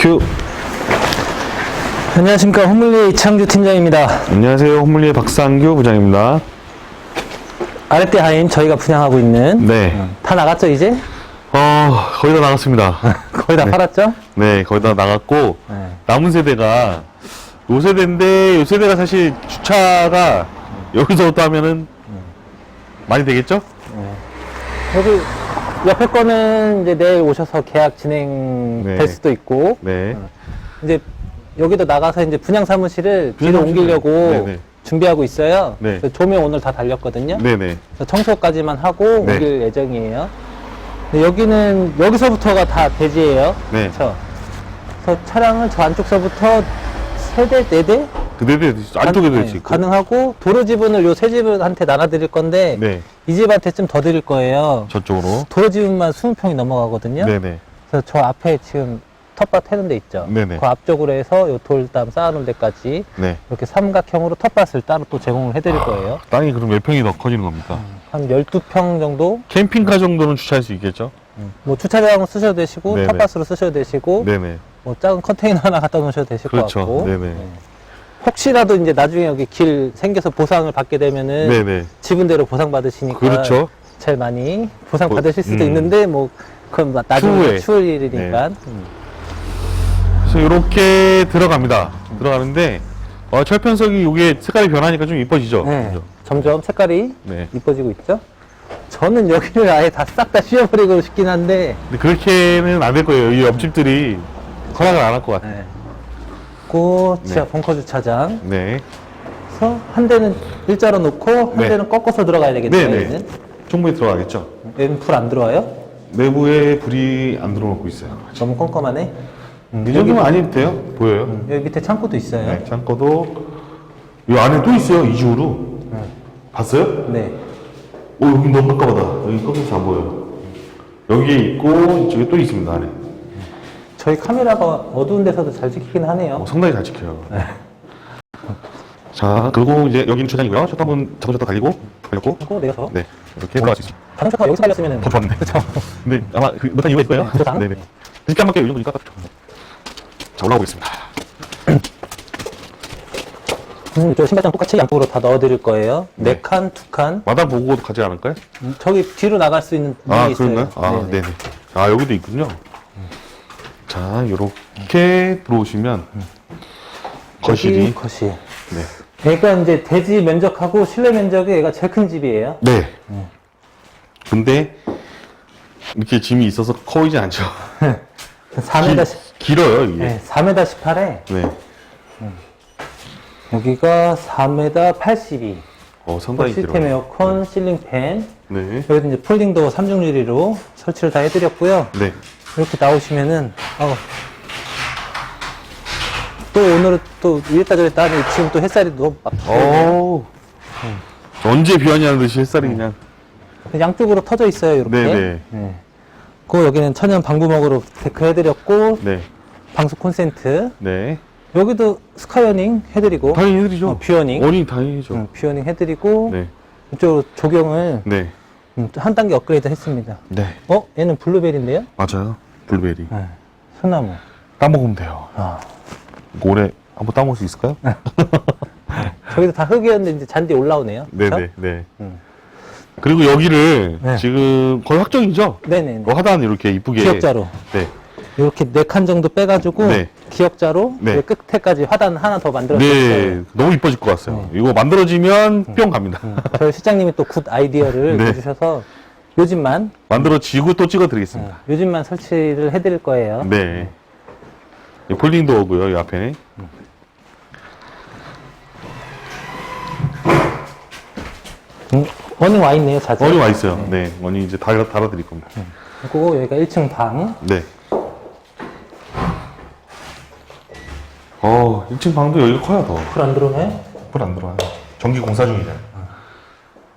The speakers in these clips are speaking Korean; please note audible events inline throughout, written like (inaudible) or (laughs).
큐. 안녕하십니까 호물리 이창주 팀장입니다. 안녕하세요. 홈물리의 박상규 부장입니다. 아랫대 하임 저희가 분양하고 있는 네. 다 나갔죠 이제? 어, 거의 다 나갔습니다. (laughs) 거의 다 팔았죠? 네, 거의 다 나갔고, 네. 남은 세대가, 요 세대인데, 요 세대가 사실 주차가 여기서부터 하면은 많이 되겠죠? 여기 옆에 거는 이제 내일 오셔서 계약 진행될 네. 수도 있고 네. 이제 여기도 나가서 이제 분양 사무실을 분양 뒤로. 옮기려고 네네. 준비하고 있어요. 네. 그래서 조명 오늘 다 달렸거든요. 네네. 그래서 청소까지만 하고 네. 옮길 예정이에요. 근데 여기는 여기서부터가 다 대지예요. 네. 그렇죠. 그래서 차량을 저 안쪽서부터 세 대, 네 대? 그 네네, 안쪽에도 네, 있고. 가능하고 도로 지분을 요 세 집한테 나눠 드릴 건데 네. 이 집한테 좀 더 드릴 거예요. 저쪽으로. 도로 지분만 20평이 넘어가거든요. 네네. 그래서 저 앞에 지금 텃밭 해놓은 데 있죠. 네네. 그 앞쪽으로 해서 요 돌담 쌓아놓은 데까지 네. 이렇게 삼각형으로 텃밭을 따로 또 제공을 해드릴 거예요. 땅이 그럼 몇 평이 더 커지는 겁니까? 한 12평 정도? 캠핑카 정도는 주차할 수 있겠죠? 뭐 주차장으로 쓰셔도 되시고 네네. 텃밭으로 쓰셔도 되시고 네네. 뭐 작은 컨테이너 하나 갖다 놓으셔도 되실 그렇죠. 것 같고 네네. 네. 혹시라도 이제 나중에 여기 길 생겨서 보상을 받게 되면은 네네. 지분대로 보상 받으시니까 그렇죠. 제일 많이 보상 뭐, 받으실 수도 음. 있는데 뭐 그건 나- 나중에 추후에. 추울 일이니까 네. 음. 그래서 이렇게 들어갑니다. 들어가는데, 어, 철편석이 이게 색깔이 변하니까 좀 이뻐지죠? 네. 그죠? 점점 색깔이 네. 이뻐지고 있죠. 저는 여기를 아예 다 싹 다 씌워버리고 싶긴 한데 근데 그렇게는 안 될 거예요. 이 옆집들이 허락을 안 할 것 같아요. 네. 그 지하 네. 벙커 주차장 네. 그래서 한 대는 일자로 놓고 한 네. 대는 꺾어서 들어가야 되겠네요. 네 네. 얘는. 충분히 들어가겠죠? 얘는 불 안 들어와요? 내부에 불이 안 들어오고 있어요. 너무 껌껌하네. 이 정도면 아니도 돼요? 보여요? 여기 밑에 창고도 있어요. 네. 창고도, 이 안에 또 있어요. 이중으로. 봤어요? 네. 오, 여기 너무 깜깜하다. 여기 꺾여서 안 보여요. 여기에 있고, 이쪽에 또 있습니다, 안에. 저희 카메라가 어두운 데서도 잘 찍히긴 하네요. 어, 상당히 잘 지켜요. 자, 그리고 이제 여기는 주차장이고요. 셔터 한번 자동 셔터 달리고, 달렸고, 하고 내려서 네. 이렇게 들어갈 수 있습니다. 자동 셔터 여기서 달렸으면은 더 좋았네. 그쵸. 근데 (laughs) 아마 그 못한 이유가 있을 거예요. 부상? 네네. 20개 한 바퀴 이 정도니까 딱 좋네. 자, 올라가 보겠습니다. (clears throat) 음, 저 신발장 똑같이 양쪽으로 다 넣어드릴 거예요. 네. 네 칸, 두 칸. 마당 보고 가지 않을까요? 음, 저기 뒤로 나갈 수 있는 문이 아, 있어요. 그런가요? 아, 네네. 네네. 아, 여기도 있군요. 자, 요렇게 들어오시면, 거실이. 거실. 네. 얘가 이제 대지 면적하고 실내 면적이 얘가 제일 큰 집이에요. 네. 근데, 이렇게 짐이 있어서 커이지 않죠. 4m, 10, 길어요, 이게. 네, 4m 18에 네. 여기가 4m 82. 어, 상당히 시스템 길어요. 에어컨, 실링 팬. 네. 여기도 이제 폴딩도 3중 유리로 설치를 다 해드렸고요. 네. 이렇게 나오시면은 어. 또 오늘은 또 이랬다 저랬다 하니 지금 또 햇살이 너무 막어 언제 비 왔냐는 듯이 햇살이 그냥. 양쪽으로 터져 있어요 이렇게 네네. 네. 그 여기는 천연 방부막으로 데크 해드렸고 네. 방수 콘센트 네. 여기도 스카이어닝 해드리고 당연히 해드리죠. 어, 뷰어닝 어니 당연히 해죠. 응, 뷰어닝 해드리고 네. 이쪽으로 조경을 네. 음, 한 단계 업그레이드 했습니다 네. 어? 얘는 블루베리인데요? 맞아요. 블루베리. 네. 소나무 따먹으면 돼요. 아. 올해 한번 따먹을 수 있을까요? (laughs) 저기도 다 흙이었는데 이제 잔디 올라오네요 그쵸? 네네. 네. 음. 그리고 여기를 네. 지금 거의 확정이죠? 네네네 뭐 하단 이렇게 이쁘게. 기역자로 네. 이렇게 네 칸 정도 빼가지고 네. 기역자로 네. 이제 끝에까지 화단 하나 더 만들었어요. 네. 너무 이뻐질 것 같아요. 이거 만들어지면 뿅 갑니다. 저희 실장님이 또 굿 아이디어를 네. 내주셔서 요즘만 만들어지고 또 찍어드리겠습니다. 어, 요즘만 설치를 해드릴 거예요. 네. 이 폴딩 도어고요, 이 앞에. 음, 워닝 와 있네요, 자재. 원이 와 있어요. 네. 원이 이제 달아, 달아드릴 겁니다. 그리고 여기가 1층 방. 네. 어, 1층 방도 여기가 커요, 더. 불 안 들어오나요? 불 안 들어와요. 전기 공사 중이잖아요.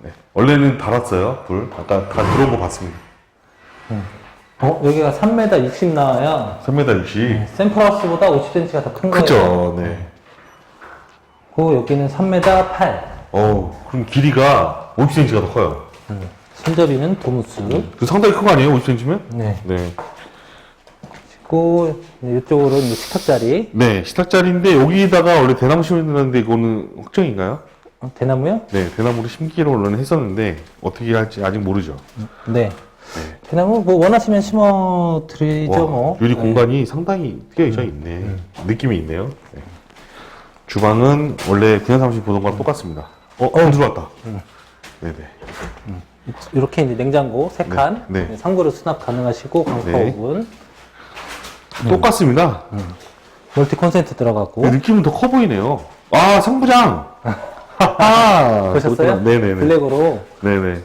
네. 원래는 달았어요, 불. 아까 다 들어온 거 봤습니다. 어, 여기가 3m 60 나와요. 3m 60. 샘플하우스보다 50cm가 더 큰 거예요. 크죠, 네. 그리고 여기는 3m 8. 어 그럼 길이가 50cm가 더 커요. 손잡이는 도무스. 그 상당히 큰 거 아니에요, 50cm면? 네. 네. 있고, 이제 이쪽으로 이제 식탁 자리. 네, 식탁 자리인데 여기다가 원래 대나무 심었는데 이거는 확정인가요? 어, 대나무요? 네, 대나무를 심기로 원래는 했었는데 어떻게 할지 아직 모르죠. 네. 대나무 뭐 원하시면 심어 드리죠 와, 뭐. 유리 네. 공간이 상당히 꽤져 있네. 느낌이 있네요. 네. 주방은 원래 그냥 사무실 보던 거랑 똑같습니다. 어, 어 들어왔다. 네네. 이렇게 이제 냉장고 세 칸, 네, 네. 상부로 수납 가능하시고 광파 네. 오븐, 똑같습니다. 멀티 콘센트 들어가고. 근데 느낌은 더 커 보이네요. 아, 상부장! 하하! 보셨어요? 네네네. 블랙으로 네네.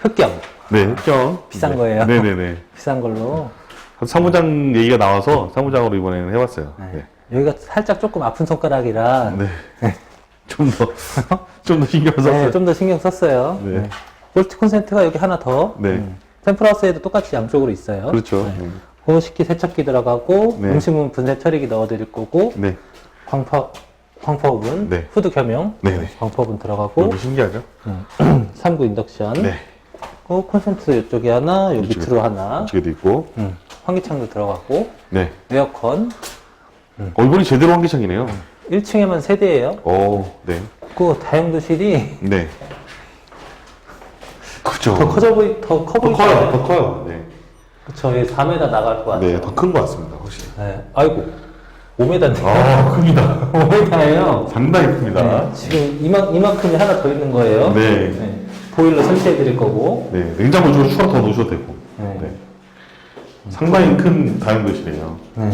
흑경 네, 흑경. 비싼 네. 거예요. 네네네. 비싼 걸로. 상부장 얘기가 나와서 상부장으로 이번에는 해봤어요. 네. 네. 여기가 살짝 조금 아픈 손가락이라 네. (laughs) 좀 더, 좀 더 신경. 네, 좀더 신경 썼어요. 네. 네. 멀티 콘센트가 여기 하나 더. 네. 음. 템플하우스에도 똑같이 양쪽으로 있어요. 그렇죠. 네. 호식기 세척기 들어가고 네. 음식물 분쇄 처리기 넣어드릴 거고 네. 광파 광파 오븐, 네. 후드 겸용 네 네. 광파 오븐 들어가고 너무 신기하죠? (clears throat) 3구 인덕션, 네. 그 콘센트 이쪽에 하나, 요 이쪽에 밑으로 하나, 이쪽에도 있고. 음, 환기창도 들어가고 네. 에어컨 어, 이번이 제대로 환기창이네요. 1층에만 세 대예요. 오, 네. 그 다용도실이 네. 그죠. 더 커져 보이 더 커 더 보이죠. 커요, 더 커요. 네. 그쵸, 4m 나갈 것 같아요. 네, 더 큰 것 같습니다, 훨씬. 네. 아이고, 5m인데. 아, 큽니다. (laughs) 5m예요. 상당히 큽니다. 네, 지금 이만, 이만큼이 하나 더 있는 거예요. 네. 보일러 설치해 드릴 거고. 네, 냉장고 쪽으로 추가 더 넣으셔도 되고. 네. 네. 상당히 큰 다용도실이에요. 네.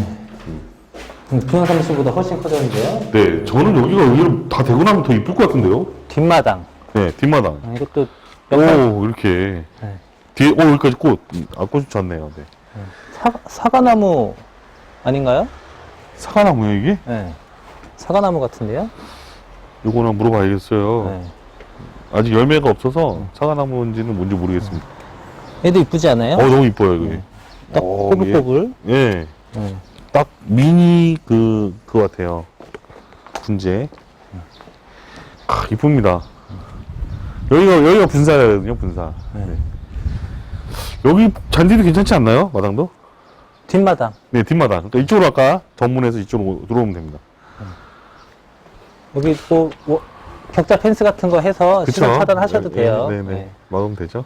음, 분양 사무실보다 훨씬 커졌는데요. 네, 저는 여기가 의외로 다 되고 나면 더 이쁠 것 같은데요? 뒷마당. 네, 뒷마당. 아, 이것도 오, 이렇게. 네. 뒤에, 오, 여기까지 꽃. 음, 아, 꽃이 좋네요. 네. 사, 사과나무 아닌가요? 사과나무요, 이게? 네. 사과나무 같은데요? 요거는 물어봐야겠어요. 네. 아직 열매가 없어서 사과나무인지는 뭔지 모르겠습니다. 얘도 이쁘지 않아요? 어, 너무 이뻐요, 여기. 딱 어, 꼬불꼬불. 예. 예. 네. 딱 미니 그, 그거 같아요. 분재. 아, 이쁩니다. 여기가, 여기가 분사거든요, 분사. 네. 네. 여기 잔디도 괜찮지 않나요? 마당도? 뒷마당. 네, 뒷마당. 그러니까 이쪽으로 아까 전문에서 이쪽으로 들어오면 됩니다. 여기 또 뭐, 격자 펜스 같은 거 해서 시선 차단하셔도 네, 돼요. 네, 네. 네. 막으면 되죠.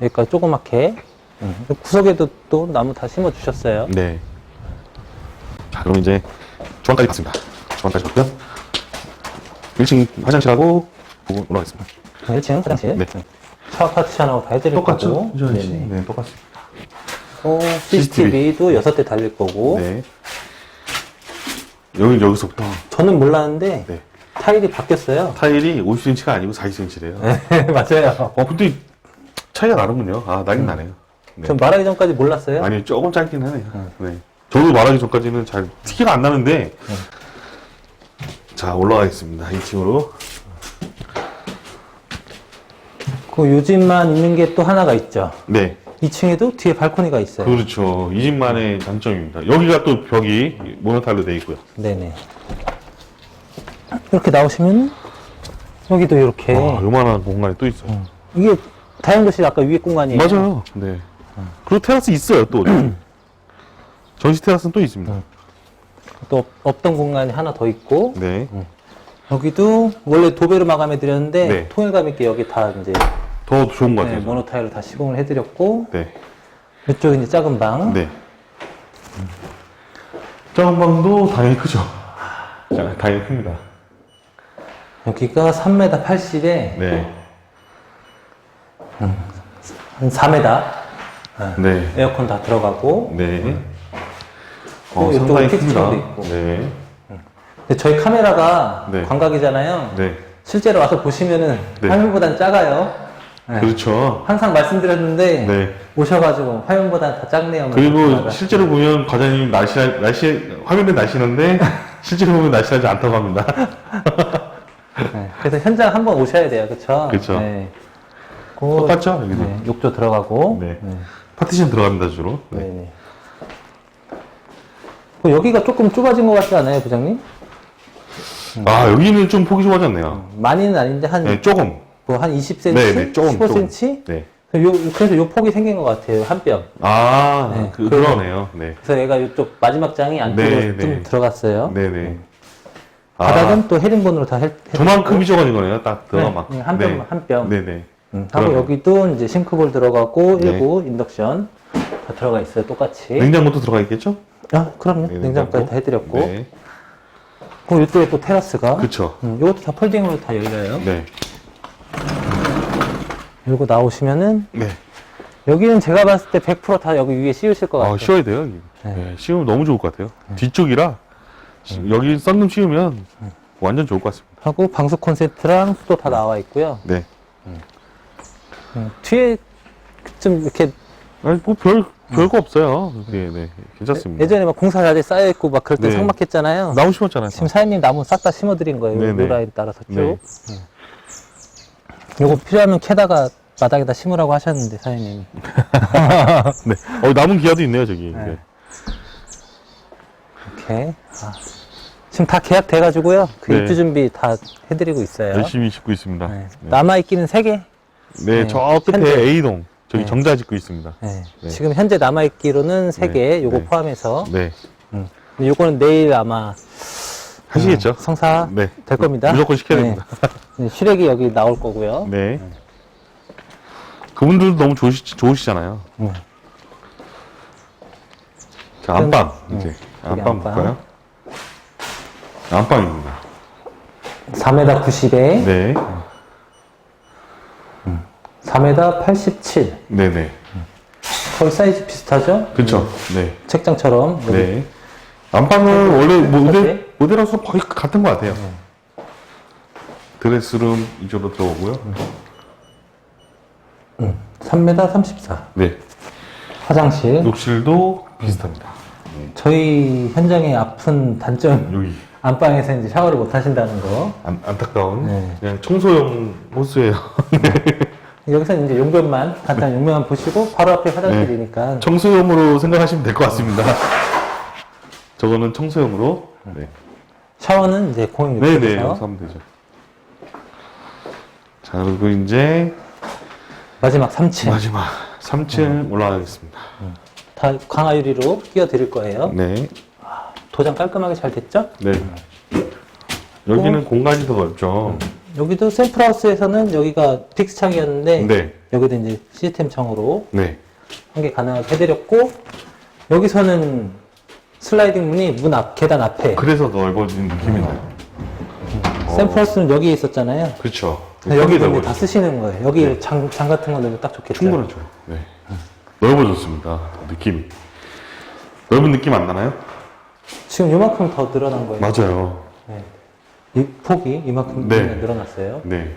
여기까지 조그맣게. 구석에도 또 나무 다 심어 주셨어요. 네. 자, 그럼 이제 주방까지 갔습니다. 주방까지 갔고요. 1층 화장실하고 보고 올라가겠습니다. 1층 화장실. 네. 샤워 파티션하고 다 해드릴 거고. 네네. 네네. 네, 똑같습니다. 또 CCTV도 6대 달릴 거고. 네. 여기 여기서부터 저는 몰랐는데 네. 타일이 바뀌었어요. 타일이 50cm가 아니고 40cm래요. 네, (laughs) 맞아요. 어, 근데 차이가 나는군요. 아, 나긴 나네요. 네. 전 말하기 전까지 몰랐어요. 아니, 조금 짧긴 하네요. 네. 저도 말하기 전까지는 잘 티가 안 나는데. 자, 올라가겠습니다. 2층으로. 그 요즘만 있는 게 또 하나가 있죠. 네. 2층에도 뒤에 발코니가 있어요. 그렇죠. 이 집만의 장점입니다. 여기가 또 벽이 모노타일로 되어 있고요. 네네. 이렇게 나오시면 여기도 이렇게 와, 요만한 공간이 또 있어요. 이게 다용도실 아까 위에 공간이에요. 맞아요. 네. 그리고 테라스 있어요, 또. 전시 테라스는 또 있습니다. 또 없- 없던 공간이 하나 더 있고 네. 여기도 원래 도배로 마감해 드렸는데 네. 통일감 있게 여기 다 이제 더 좋은 것 네, 같아요. 모노 타일로 다 시공을 해드렸고 네. 이쪽 이제 작은 방. 네. 작은 방도 당연히 크죠. 자, 당연히 큽니다. 여기가 3m 80에 네. 한 4m 네. 에어컨 다 들어가고 네. 또 어, 상당히 픽스처도 큽니다. 있고. 네. 근데 저희 카메라가 네. 광각이잖아요. 네. 실제로 와서 보시면은 네. 화면보단 작아요. 네. 그렇죠. 항상 말씀드렸는데 네. 오셔가지고 화면보다 다 작네요. 그리고 카메라가. 실제로 보면 과장님 날씨, 날씨, 화면에 날씨는데 (laughs) 실제로 보면 날씨하지 않다고 합니다. 네. 그래서 현장 한번 오셔야 돼요, 그렇죠? 그쵸. 네. 그- 똑같죠? 여기도. 네, 욕조 들어가고. 네. 네. 파티션 들어갑니다, 주로. 네. 네. 네. 그 여기가 조금 좁아진 것 같지 않아요, 부장님? 아, 여기는 좀 폭이 좁아졌네요. 많이는 아닌데 한, 네, 조금. 뭐한 20cm, 네, 네, 조금. 15cm 조금. 네. 요, 그래서 요 폭이 생긴 것 같아요. 한 뼘. 아, 네, 그, 그래서- 그러네요. 네. 그래서 얘가 이쪽 마지막 장이 안쪽으로 네, 좀 네. 들어갔어요. 네네. 아, 바닥은 또 헤링본으로 다 해, 그만큼 휘져가는 거네요. 딱 들어가 막. 네, 한 뼘, 한 뼘. 네네. 음, 하고 그러네. 여기도 이제 싱크볼 들어가고 네. 일부 인덕션 다 들어가 있어요. 똑같이. 냉장고도 들어가 있겠죠? 아, 그럼요. 네, 냉장고까지 다 해드렸고. 네. 그리고 이쪽에 또 테라스가. 그쵸. 음, 이것도 다 폴딩으로 다 열려요. 네. 그리고 나오시면은 네. 여기는 제가 봤을 때 100%다 여기 위에 씌우실 것 같아요. 아, 씌워야 돼요. 여기. 네. 네. 씌우면 너무 좋을 것 같아요. 뒤쪽이라 시- 여기 썬룸 씌우면 완전 좋을 것 같습니다. 하고 방수 콘센트랑 수도 다 나와 있고요. 네. 음, 뒤에 좀 이렇게 아니, 뭐 별, 별거 없어요. 네, 네. 괜찮습니다. 예전에 막 공사 자재 쌓여 있고 막 그럴 때 네. 삭막했잖아요. 나무 심었잖아요. 지금 사장님 나무 싹 다 심어드린 거예요. 네네. 요 라인 따라서 쭉. 네. 음. 요거 필요하면 캐다가 바닥에다 심으라고 하셨는데 사장님이. (laughs) 네. 어, 남은 기아도 있네요, 저기. 네. 네. 이렇게. 아. 지금 다 계약 돼가지고요. 그 네. 입주 준비 다 해드리고 있어요. 열심히 짓고 있습니다. 네. 네. 남아 있기는 3개. 네, 네. 저 끝에 현재- A동. 저기 네. 정자 짓고 있습니다. 네. 네. 지금 현재 남아 있기로는 3개, 네. 요거 네. 포함해서. 네. 근데 요거는 내일 아마 하시겠죠? 음, 성사 네. 될 겁니다. 무조건 시켜야 네. 됩니다. (laughs) 네, 시래기 여기 나올 거고요. 네. 그분들도 너무 좋으시, 좋으시잖아요. 음. 자, 안방. 음. 이제. 안방 안방. 볼까요? 안방입니다. 4m 90에 네. 4m 87. 네네. 거의 사이즈 비슷하죠? 그쵸. 네. 책장처럼. 여기 네. 안방은 원래 모델, 똑같이? 모델하고 거의 같은 것 같아요. 드레스룸 이쪽으로 들어오고요. 3m 34. 네. 화장실. 욕실도 비슷합니다. 저희 현장의 아픈 단점, 여기. 안방에서 이제 샤워를 못 하신다는 거. 안, 안타까운 네. 그냥 청소용 호스예요. (laughs) 여기서 이제 용변만, 간단한 용변만 보시고 바로 앞에 화장실이니까. 청소용으로 생각하시면 될 것 같습니다. 저거는 청소용으로. 네. 샤워는 이제 공용 네네. 욕실에서 여기서 하면 되죠. 자, 그리고 이제 마지막 3층. 마지막 3층 올라가겠습니다. 다 강화유리로 끼워 드릴 거예요. 네. 도장 깔끔하게 잘 됐죠? 네. 여기는 공간이 더 넓죠. 여기도 셀프하우스에서는 여기가 픽스 창이었는데 네. 여기도 이제 시스템 창으로 네. 한 개 가능하게 해드렸고 여기서는 슬라이딩 문이 문 앞 계단 앞에 그래서 넓어진 느낌이 나요. 셀프하우스는 여기에 있었잖아요. 그렇죠. 여기 넓어졌어요. 다 쓰시는 거예요. 여기 장, 장 같은 거 넣으면 딱 좋겠죠. 충분하죠. 네. 넓어졌습니다. 느낌이. 넓은 느낌 안 나나요? 지금 요만큼 더 늘어난 거예요. 맞아요. 네. 이 폭이 이만큼 네. 늘어났어요. 네.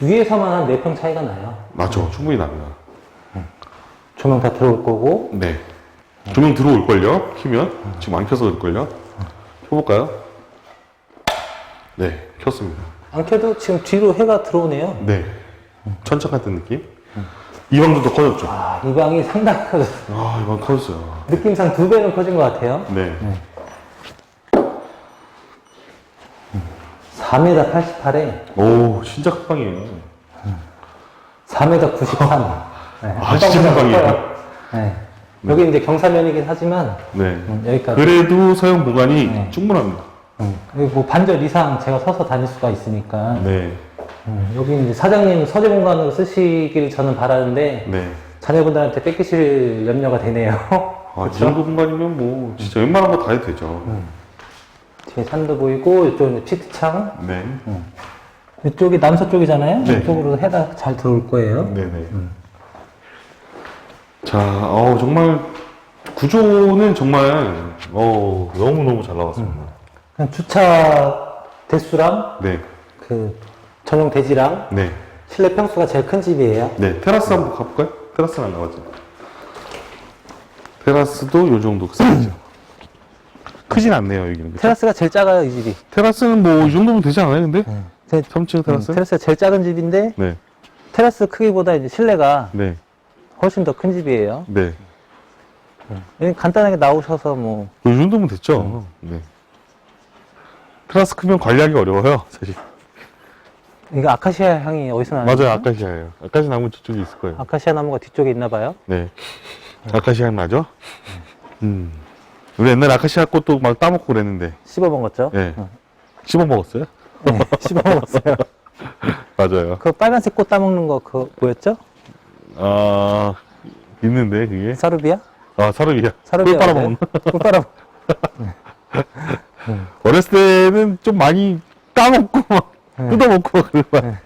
위에서만 한 4평 차이가 나요. 맞죠. 충분히 납니다. 조명 다 들어올 거고 네. 조명 들어올걸요? 키면? 지금 안 켜서 그럴걸요? 켜볼까요? 네. 켰습니다. 안 켜도 지금 뒤로 해가 들어오네요. 네. 천착 같은 느낌? 이 방도 더 커졌죠? 아, 이 방이 상당히 커졌어요. 아, 이방 커졌어요. 느낌상 두 배는 커진 것 같아요. 네. 4m 88에 오, 진짜 큰방이에요. 4m 93. 네, 아, 진짜. 커요. 네. 여기 이제 경사면이긴 하지만 네. 음, 여기까지. 그래도 사용 공간이 네. 충분합니다. 음, 여기 뭐 반절 이상 제가 서서 다닐 수가 있으니까. 네. 음, 여기 이제 사장님 서재 공간으로 쓰시길 저는 바라는데 네. 자녀분들한테 뺏기실 염려가 되네요. (laughs) 아, 이 정도 공간이면 뭐, 진짜 웬만한 거 다 해도 되죠. 뒤에 산도 보이고 이쪽은 피트창. 네. 이쪽이 남서쪽이잖아요. 네. 이쪽으로 해가 잘 들어올 거예요. 네네. 자, 어, 정말, 구조는 정말, 어, 너무너무 잘 나왔습니다. 그냥 주차 대수랑 네. 그 전용 대지랑 네. 실내 평수가 제일 큰 집이에요. 네. 테라스 한번 가볼까요? 테라스는 안 나왔죠. 테라스도 요 정도 사이즈. (clears throat) 크진 않네요, 여기는. 그쵸? 테라스가 제일 작아요, 이 집이. 테라스는 뭐, 이 정도면 되지 않아요, 근데? 제- 3층 테라스? 음, 테라스가 제일 작은 집인데 네. 테라스 크기보다 이제 실내가 네. 훨씬 더 큰 집이에요. 네. 여기 간단하게 나오셔서 뭐 이 정도면 됐죠. 네. 테라스 크면 관리하기 어려워요, 사실. 이거 아카시아 향이 어디서 나는 맞아요? 아카시아예요. 아카시아 나무 저쪽에 있을 거예요. 아카시아 나무가 뒤쪽에 있나 봐요. 네. 아카시아 향 나죠? 음. 우리 옛날 에 아카시아 꽃도 막 따먹고 그랬는데, 씹어 먹었죠? 예. 씹어 먹었어요? 네, 씹어 먹었어요. (laughs) 맞아요. 그 빨간색 꽃 따먹는 거 그거 뭐였죠? 아, 있는데, 그게. 사루비아? 아, 사르비야. 사루비아 꿀 빨아먹는. 꿀 빨아. (laughs) 어렸을 때는 좀 많이 따먹고, 막, 네. 뜯어먹고, 막 그런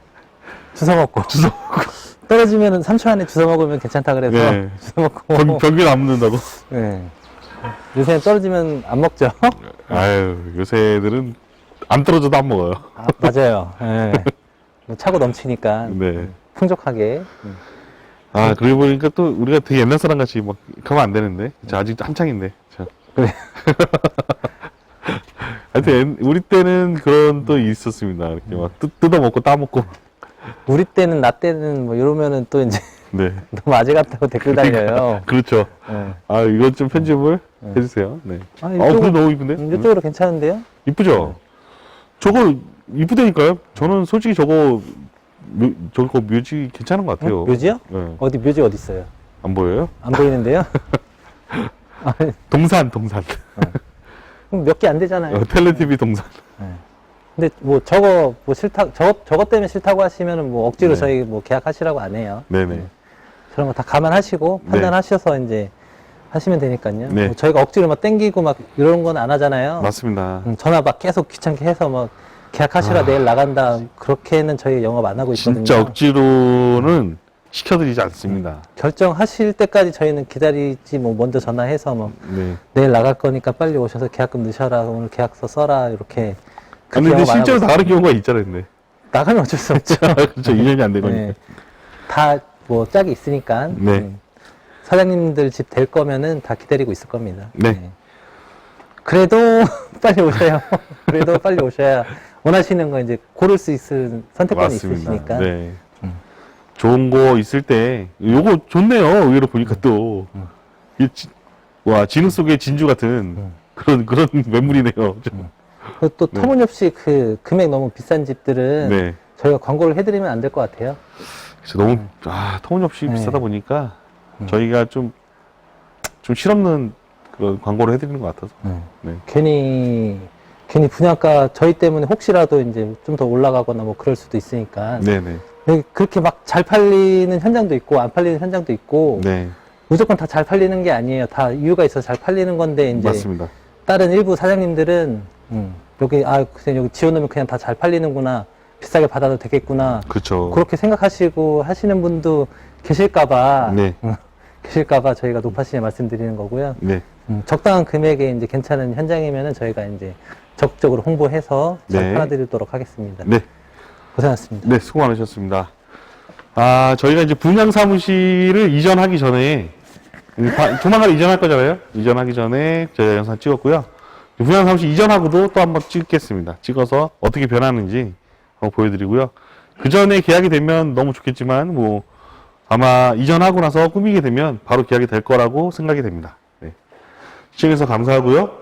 주워 먹고. (laughs) 주워 먹고. 떨어지면 3초 안에 주워 먹으면 괜찮다 그래서 네. 주워 먹고. 벽, 벽에 안 묻는다고? 네. 요새는 떨어지면 안 먹죠? (laughs) 아유, 요새 애들은 안 떨어져도 안 먹어요. 아, 맞아요. 예. 뭐 차고 넘치니까 네. 풍족하게. 아, 그러고 보니까 또 우리가 되게 옛날 사람 같이 막 가면 안 되는데. 저 아직 한창인데. 자. 그래. (laughs) 하여튼, 옛- 우리 때는 그런 또 있었습니다. 이렇게 막 뜯, 뜯어먹고 따먹고. 우리 때는 나 때는 뭐 이러면은 또 이제 (laughs) 네. (laughs) 너무 아재 같다고 댓글 달려요. 그렇죠. 예. 아, 이것 좀 편집을 해주세요. 네. 아, 아, 이쪽은- 그거 너무 이쁜데? 음, 이쪽으로 괜찮은데요? 이쁘죠? 저거 이쁘다니까요? 저는 솔직히 저거, 묘, 저거 묘지 괜찮은 것 같아요. 어? 묘지요? 네. 어디 묘지 어디 있어요? 안 보여요? 안 보이는데요? (laughs) 아니, 동산, 동산. 몇개 안 되잖아요. 어, 텔레티비 동산. 근데 뭐 저거 뭐 싫다 저거 저것 때문에 싫다고 하시면은 뭐 억지로 네. 저희 뭐 계약하시라고 안 해요. 네네. 그런 거 다 감안하시고 네. 판단하셔서 이제 하시면 되니까요. 네. 뭐 저희가 억지로 막 땡기고 막 이런 건 안 하잖아요. 맞습니다. 음, 전화 막 계속 귀찮게 해서 뭐 계약하시라 아. 내일 나간다 그렇게는 저희 영업 안 하고 있거든요. 진짜 억지로는 시켜드리지 않습니다. 결정하실 때까지 저희는 기다리지 뭐 먼저 전화해서 뭐 네. 내일 나갈 거니까 빨리 오셔서 계약금 넣으셔라 오늘 계약서 써라 이렇게 근데 안 실제로 하고 나가는 경우가 있잖아요, 근데. 나가면 어쩔 수 없죠. (laughs) 그렇죠. 2년이 안 되거니까. 네. 다 뭐 짝이 있으니까 네. 음. 사장님들 집 될 거면은 다 기다리고 있을 겁니다. 네. 그래도 (laughs) 빨리 오셔요. 그래도 빨리 오셔야 원하시는 거 이제 고를 수 있을 선택권이 있으시니까. 네. 좋은 거 있을 때, 요거 좋네요. 의외로 보니까 또. 음. 이 지- 와, 진흙 속의 진주 같은 그런, 그런 (laughs) 매물이네요. 좀. 그리고 또 네. 터무니없이 그 금액 너무 비싼 집들은 네. 저희가 광고를 해드리면 안 될 것 같아요. 그래서 너무, 아, 터무니없이 네. 비싸다 보니까 음. 저희가 좀, 좀 실없는 그런 광고를 해드리는 것 같아서. 네. 괜히 괜히 분양가 저희 때문에 혹시라도 이제 좀 더 올라가거나 뭐 그럴 수도 있으니까 네네. 여기 그렇게 막 잘 팔리는 현장도 있고 안 팔리는 현장도 있고 네. 무조건 다 잘 팔리는 게 아니에요. 다 이유가 있어서 잘 팔리는 건데 이제 맞습니다. 다른 일부 사장님들은 음, 여기 아 그냥 여기 지어놓으면 그냥 다 잘 팔리는구나 비싸게 받아도 되겠구나 그렇죠. 그렇게 생각하시고 하시는 분도 계실까봐 네. 계실까봐 저희가 높아시게 말씀드리는 거고요. 네. 음, 적당한 금액에 이제 괜찮은 현장이면은 저희가 이제 적극적으로 홍보해서 잘 네. 팔아드리도록 하겠습니다. 네. 고생하셨습니다. 네, 수고 많으셨습니다. 아, 저희가 이제 분양 사무실을 이전하기 전에, 이 바- 조만간 이전할 거잖아요? 이전하기 전에 저희가 영상 찍었고요. 분양 사무실 이전하고도 또 한번 찍겠습니다. 찍어서 어떻게 변하는지 한번 보여드리고요. 그 전에 계약이 되면 너무 좋겠지만, 뭐, 아마 이전하고 나서 꾸미게 되면 바로 계약이 될 거라고 생각이 됩니다. 네. 시청해주셔서 감사하고요.